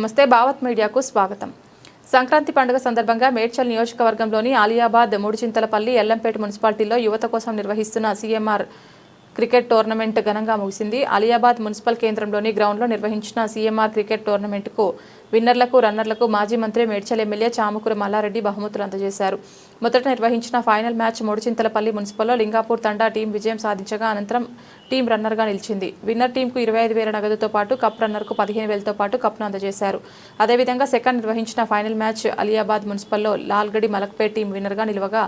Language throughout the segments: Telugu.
నమస్తే భావత్ మీడియాకు స్వాగతం. సంక్రాంతి పండుగ సందర్భంగా మేడ్చల్ నియోజకవర్గంలోని ఆలియాబాద్ మూడుచింతలపల్లి ఎల్లంపేట మున్సిపాలిటీలో యువత కోసం నిర్వహిస్తున్న సీఎంఆర్ క్రికెట్ టోర్నమెంట్ ఘనంగా ముగిసింది. అలియాబాద్ మున్సిపల్ కేంద్రంలోని గ్రౌండ్లో నిర్వహించిన సీఎంఆర్ క్రికెట్ టోర్నమెంట్కు విన్నర్లకు రన్నర్లకు మాజీ మంత్రి మేడ్చల్ ఎమ్మెల్యే చామకూర మల్లారెడ్డి బహుమతులు అందజేశారు. మొదట నిర్వహించిన ఫైనల్ మ్యాచ్ మూడుచింతలపల్లి మున్సిపల్లో లింగాపూర్ తండా టీం విజయం సాధించగా అనంతరం టీం రన్నర్గా నిలిచింది. విన్నర్ టీంకు ఇరవై ఐదు వేల నగదుతో పాటు కప్ రన్నర్కు పదిహేను వేలతో పాటు కప్ను అందజేశారు. అదేవిధంగా సెకండ్ నిర్వహించిన ఫైనల్ మ్యాచ్ అలియాబాద్ మున్సిపల్లో లాల్గడి మలక్పేట్ టీం విన్నర్గా నిలవగా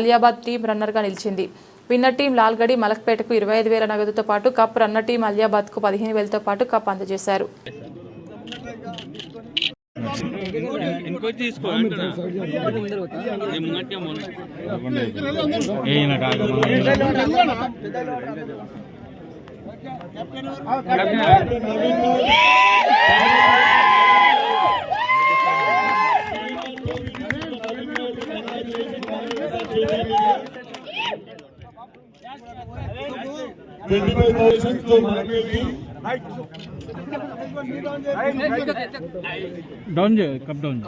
అలియాబాద్ టీం రన్నర్గా నిలిచింది. విన్నర్ టీం లాల్గడి మలక్పేటకు ఇరవై ఐదు వేల నగదుతో పాటు కప్ రన్నర్ టీం అలియాబాద్కు పదిహేను వేలతో పాటు కప్ అందజేశారు. ఇంకొచ్చి తీసుకో నేను ముంగట్టే మొన్న ఈయన డౌన్ చేయ కప్ డౌన్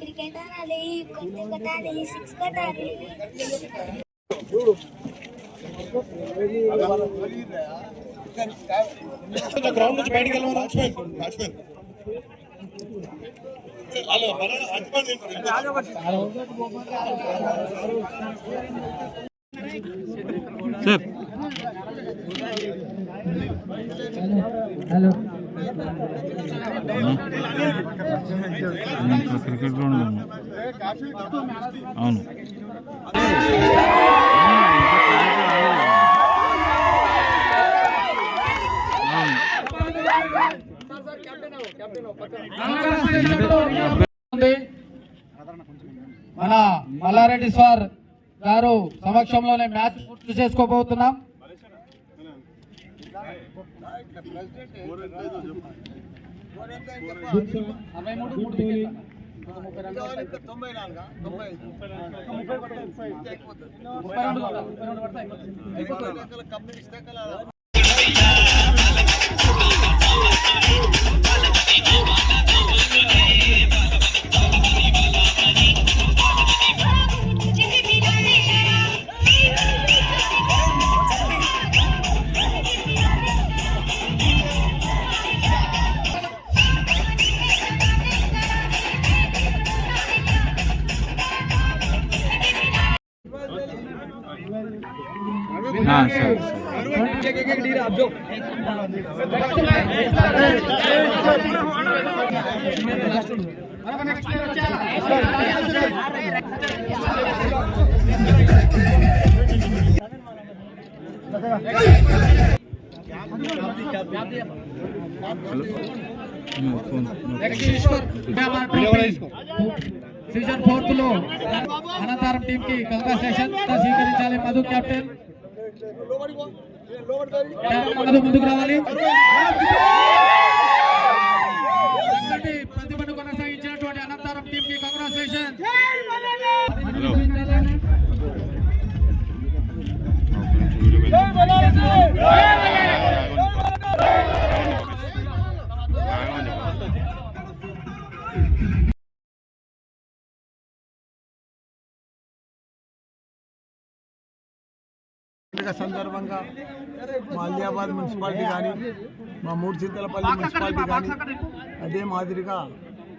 క్రికెట్ ఆడాలి కొత్త కొట్టాలి సిక్స్ కొట్టాలి. గ్రౌండ్ నుంచి బయటికి వెళ్ళమని watchman watchman hello sir. Cricket ground అవును. మన మల్లారెడ్డి సార్ గారు సమక్షంలోనే మ్యాచ్ పూర్తి చేసుకోబోతున్నాం. Company next Eshwar season fourth లో అనంతరం టీం కి కంగ్రాచులేషన్ స్వీకరించాలి మధు కెప్టెన్ మధు ముందుకు రావాలి. ప్రతిభను కొనసాగించినటువంటి అనంతరం టీం కి కంగ్రాచులేషన్ పండుగ సందర్భంగా మా అలియాబాద్ మున్సిపాలిటీ కానీ మా మూడు చింతలపల్లి మున్సిపాలిటీ కానీ అదే మాదిరిగా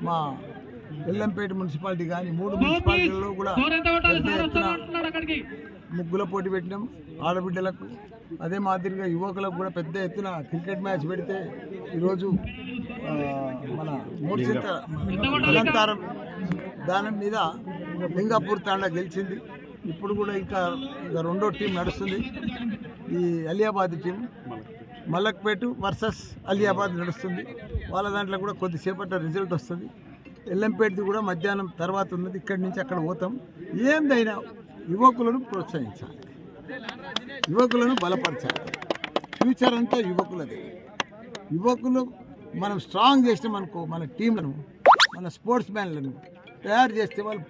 మా బెల్లంపేట మున్సిపాలిటీ కానీ మూడు మున్సిపాలిటీల్లో కూడా పెద్ద ఎత్తున ముగ్గుల పోటీ పెట్టినాం ఆడబిడ్డలకు. అదే మాదిరిగా యువకులకు కూడా పెద్ద ఎత్తున క్రికెట్ మ్యాచ్ పెడితే ఈరోజు మన మూడు చింత అలంకారం దాని మీద లింగాపూర్ తాండా గెలిచింది. ఇప్పుడు కూడా ఇంకా ఇక రెండో టీం నడుస్తుంది. ఈ అలియాబాద్ టీం మల్లక్పేట వర్సెస్ అలియాబాద్ నడుస్తుంది. వాళ్ళ దాంట్లో కూడా కొద్దిసేపట్లో రిజల్ట్ వస్తుంది. ఎల్లంపేటది కూడా మధ్యాహ్నం తర్వాత ఉన్నది ఇక్కడి నుంచి అక్కడ పోతాం. ఏందైనా యువకులను ప్రోత్సహించాలి. యువకులను బలపరచాలి. ఫ్యూచర్ అంతా యువకులదే. యువకులు మనం స్ట్రాంగ్ చేసినాం అనుకో మన టీంలను మన స్పోర్ట్స్ మ్యాన్లను తయారు చేస్తే వాళ్ళు